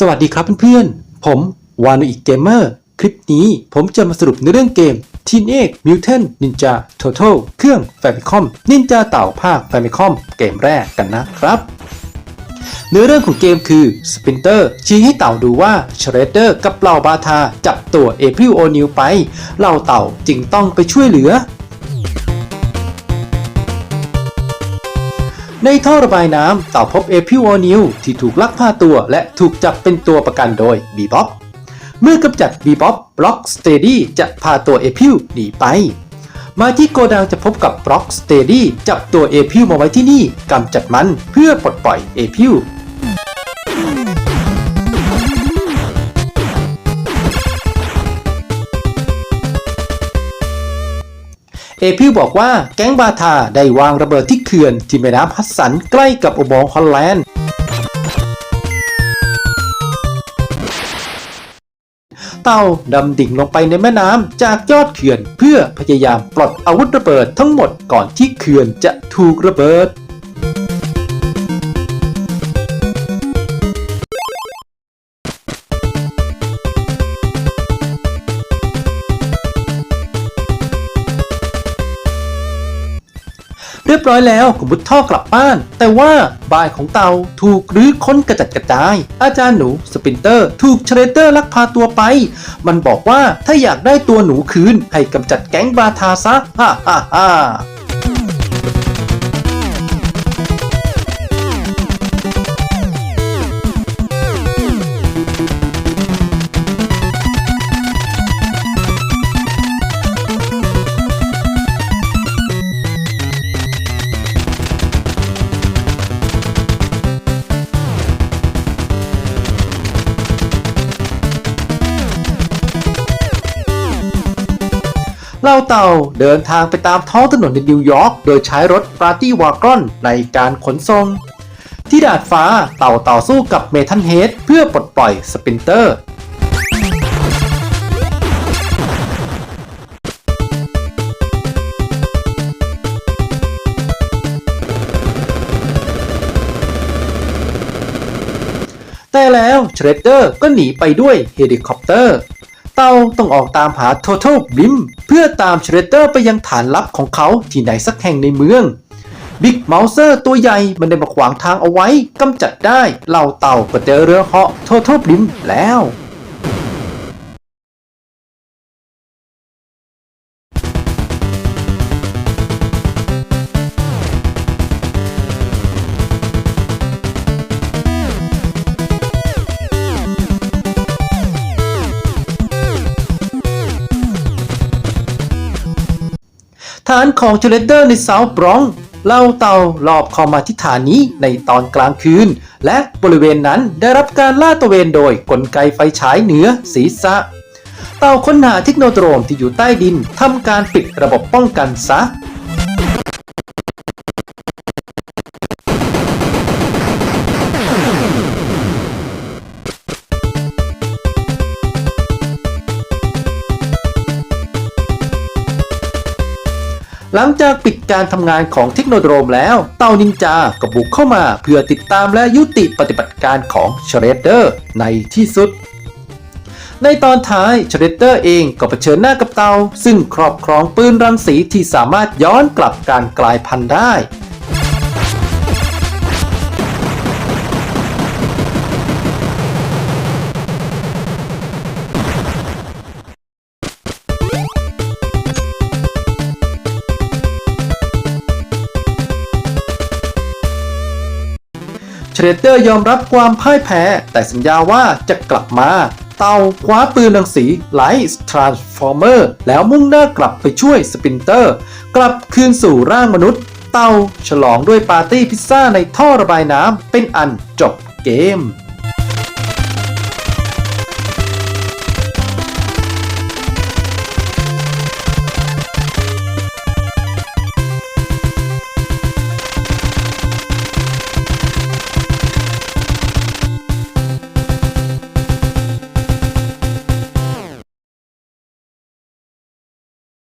สวัสดีครับเพื่อนๆ ผมวานุอิเกมเมอร์ คลิปนี้ผมจะมาสรุปในเรื่องเกม Teenage Mutant Ninja Turtle เครื่อง Famicom Ninja เต่าภาค Famicom เกมแรกกันนะครับเนื้อเรื่องของเกมคือ Splinter ชี้ให้เต่าดูว่า Shredder กับเหล่าบาทาจับตัว April O'Neil ไปเหล่าเต่าจึงต้องไปช่วยเหลือ ในท่อระบายน้ำเต่าพบเอพิวอนิวที่ถูกลักพาตัวและถูกจับเป็นตัวประกันโดยบีบ๊อบเมื่อกำจัดบีบ๊อบบล็อกสเตดี้จะพาตัวเอพิวหนีไป มาที่โกดังจะพบกับบล็อกสเตดี้จับตัวเอพิวมาไว้ที่นี่กำจัดมันเพื่อปลดปล่อยเอพิว เอพิวบอกว่าแก๊งบาทาได้วางระเบิดที่เขื่อนที่แม่น้ำฮัสสันใกล้กับอุโมงค์ฮอลแลนด์เต่าดำดิ่งลงไปในแม่น้ำจากยอดเขื่อน เพื่อพยายามปลดอาวุธระเบิดทั้งหมดก่อนที่เขื่อนจะถูกระเบิด เรียบร้อยแล้วก็มุดท่อกลับบ้าน แต่ว่าบ้านของเตาถูกรื้อค้นกระจัดกระจาย อาจารย์หนูสปินเตอร์ ถูกเชเรเตอร์ลักพาตัวไป มันบอกว่าถ้าอยากได้ตัวหนูคืน ให้กำจัดแก๊งบาทาซะฮ่าฮ่าฮ่า เล่าเต่าเดินทางไปตามท้องถนนในนิวยอร์กโดยใช้รถปาร์ตี้วากอนในการขนส่งที่ดาดฟ้าเต่าต่อสู้กับเมทันเฮดเพื่อปลดปล่อยสปินเตอร์แต่แล้วเชรดเดอร์ก็หนีไปด้วยเฮลิคอปเตอร์ เต่าต้องออกตามหา Total Blim เพื่อตามเชรเตอร์ไปยังฐานลับของเขาที่ไหนสักแห่งในเมืองบิ๊กเมาเซอร์ตัวใหญ่มันได้มาขวางทางเอาไว้กำจัดได้เหล่าเต่าก็เจอเรือเหาะทอทัลบิมแล้วานของเชเลเดอร์ในเซาท์บรองเล่าเต่ารอบเข้ามาที่ฐานนี้ในตอนกลางคืน และบริเวณนั้นได้รับการล่าดตระเวนโดยกลไกไฟฉายเหนือศีรษะ เต่าค้นหาเทคโนโลยีที่อยู่ใต้ดินทำการปิดระบบป้องกันซะ หลังจากปิดการทำงานของเทคโนโลยีแล้ว เต่านินจาก็บุกเข้ามาเพื่อติดตามและยุติปฏิบัติการของเชเรเดอร์ในที่สุด ในตอนท้ายเชเรเดอร์เองก็เผชิญหน้ากับเตาซึ่งครอบครองปืนรังสีที่สามารถย้อนกลับการกลายพันธุ์ได้ เชเดอร์ยอมรับความพ่ายแพ้ แต่สัญญาว่าจะกลับมา เตาคว้าปืนรังสีไลท์ทรานส์ฟอร์เมอร์แล้วมุ่งหน้ากลับไปช่วยสปินเตอร์ กลับคืนสู่ร่างมนุษย์ เตาฉลองด้วยปาร์ตี้พิซซ่าในท่อระบายน้ำเป็นอันจบเกม